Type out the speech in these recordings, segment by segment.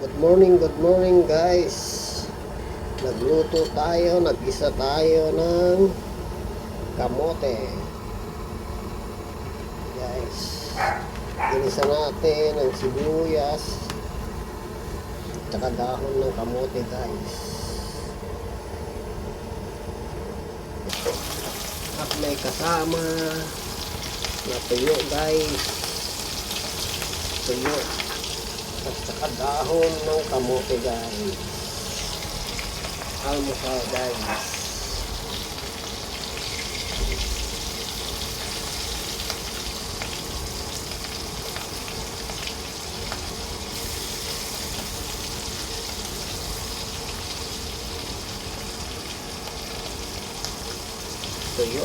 Good morning, good morning guys. Nagluto tayo, nag-isa tayo ng kamote. Guys, ginisa natin ang sibuyas tsaka dahon ng kamote guys. At may kasama na tuyo guys. Tuyo at saka dahon ng kamote guys. Almusal guys. Tuyo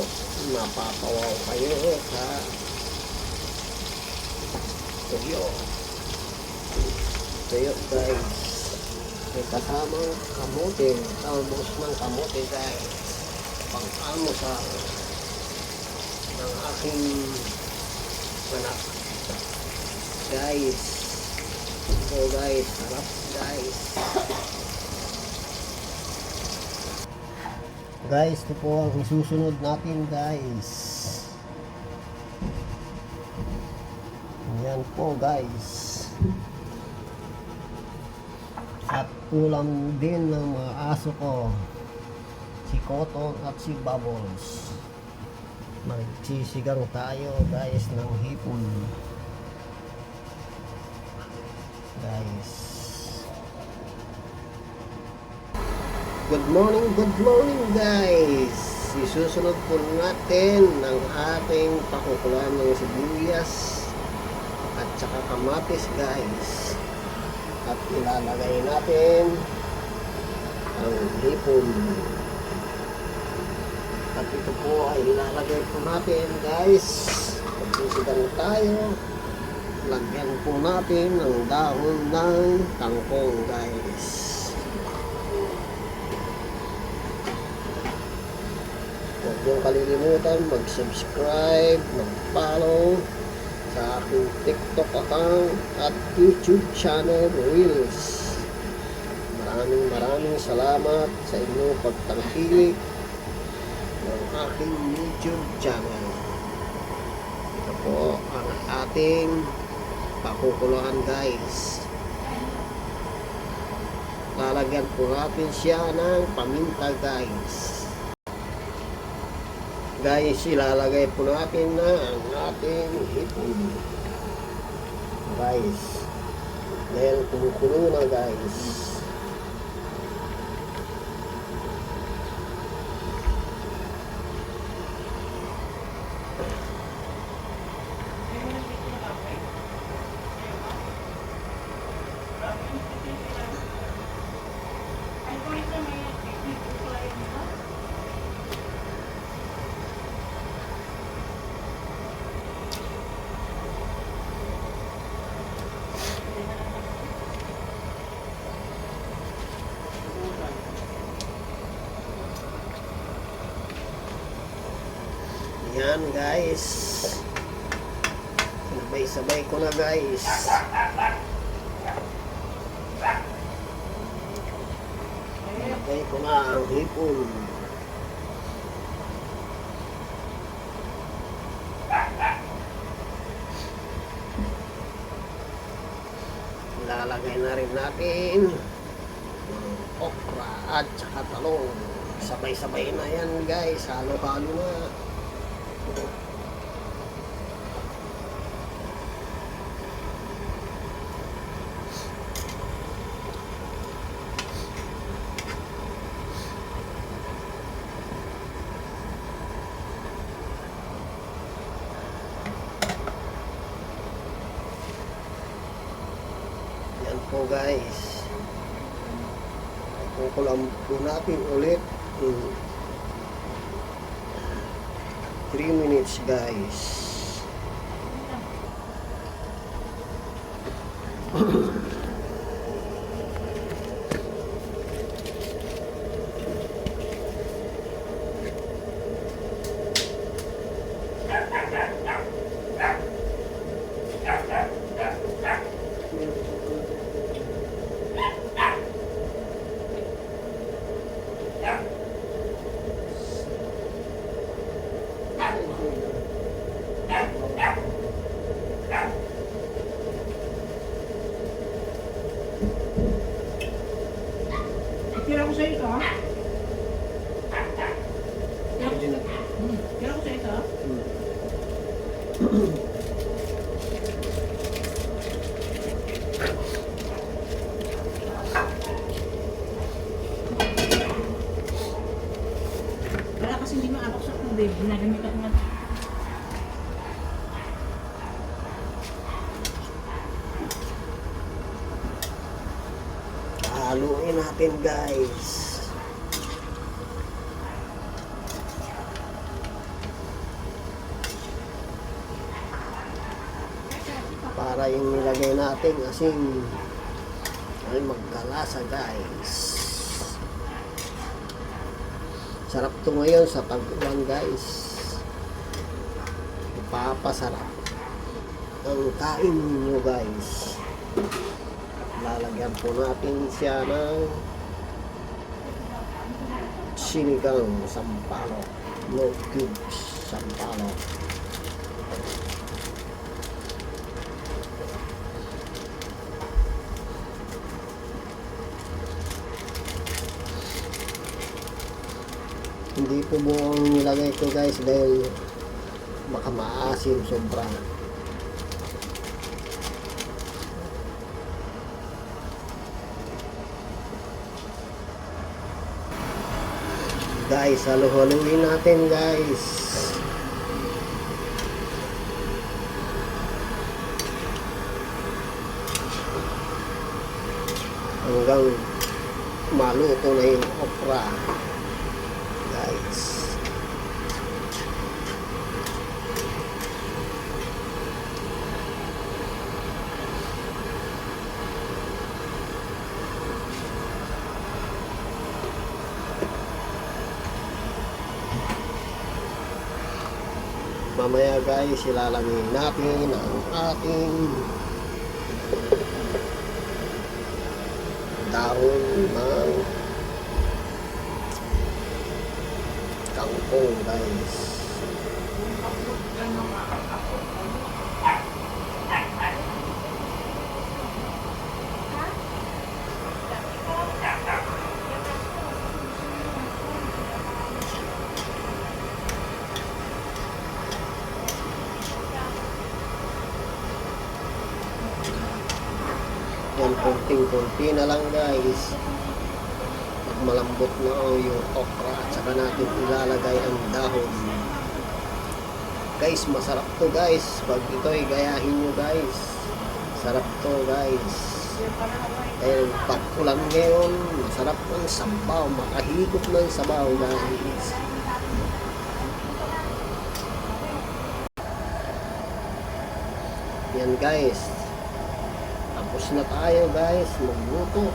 napapawaw kayo sa tuyo tuyo guys. May kasamang kamote. Talbos ng kamote guys. Pang almusal ng aking anak. Guys. So guys sarap guys. Guys ito po ang isusunod natin guys. Yan po guys at ulam din ng mga aso ko. Si Cotton at si Bubbles. Magsisigang tayo guys ng hipon. Guys. Good morning good morning guys. Isusunod po natin ang ating pakukulan ng sibuyas at saka kamatis guys at ilalagay natin ang hipon. At ito po ay ilalagay po natin guys. Magsisigang tayo. Lagyan po natin ng dahon ng tangkong guys. Huwag niyong kalilimutan mag-subscribe mag-follow sa aking TikTok account at YouTube channel Reels. Maraming maraming salamat sa inyong pagtangkilik ng aking YouTube channel. Ito po ang ating pakukuluan guys. Lalagyan po natin siya ng paminta guys guys, ilalagay po natin na ang ating hipon. Guys, dahil kumukulo na guys. Yan guys. Sabay-sabay ko na guys. Sabay ko na ang hipon. Lalagay na rin natin okra at saka talong. Sabay-sabay na yan guys. Halo-halo na. Yan po guys. Kukulam po natin ulit. 3 minutes guys sa'yo ito. ah. Medyo na. Hmm. Kaya ko sa'yo ito. ah. Hmm. Wala kasi hindi maabak sa tubig. Ginagamit ako ng natin guys. Para yung nilagay natin asin ay magkalasa guys. Sarap to ngayon sa tag-ulan guys. Papasarap ang kain ninyo guys lalagyan po natin siya ng sinigang sampalo no cubes sampalo hindi po buong nilagay ko guys dahil baka maasim sobra Guys, halo-haluin natin guys. Hanggang maluto na yung okra. Guys. Mamaya guys, ilalagay natin ang ating dahon ng kangkong guys. Yan, konting-konti na lang guys. Pag malambot na o yung okra at saka natin ilalagay ang dahon. Guys, masarap to guys. Pag ito ay gayahin nyo guys. Sarap to guys. Dahil pag-ulan ngayon, masarap ng sabaw. Makahigop ng sabaw guys. Yan guys. Tapos na tayo guys, magluto.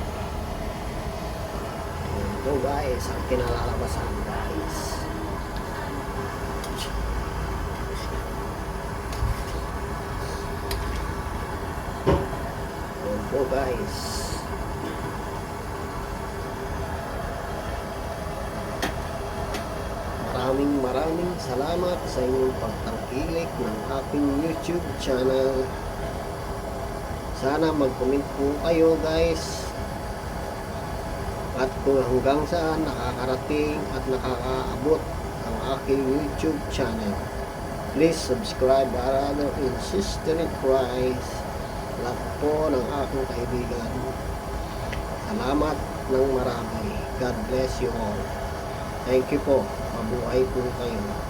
Ito guys, ang kinalalabasan guys. Po guys. Maraming maraming salamat sa inyong pagtangkilik ng aking YouTube channel. Sana mag-comment po kayo guys. At kung hanggang saan nakakarating at nakakaabot ang aking YouTube channel. Please subscribe Brother and Sister in Christ. Lahat po ng aking kaibigan. Salamat ng marami. God bless you all. Thank you po. Mabuhay po kayo.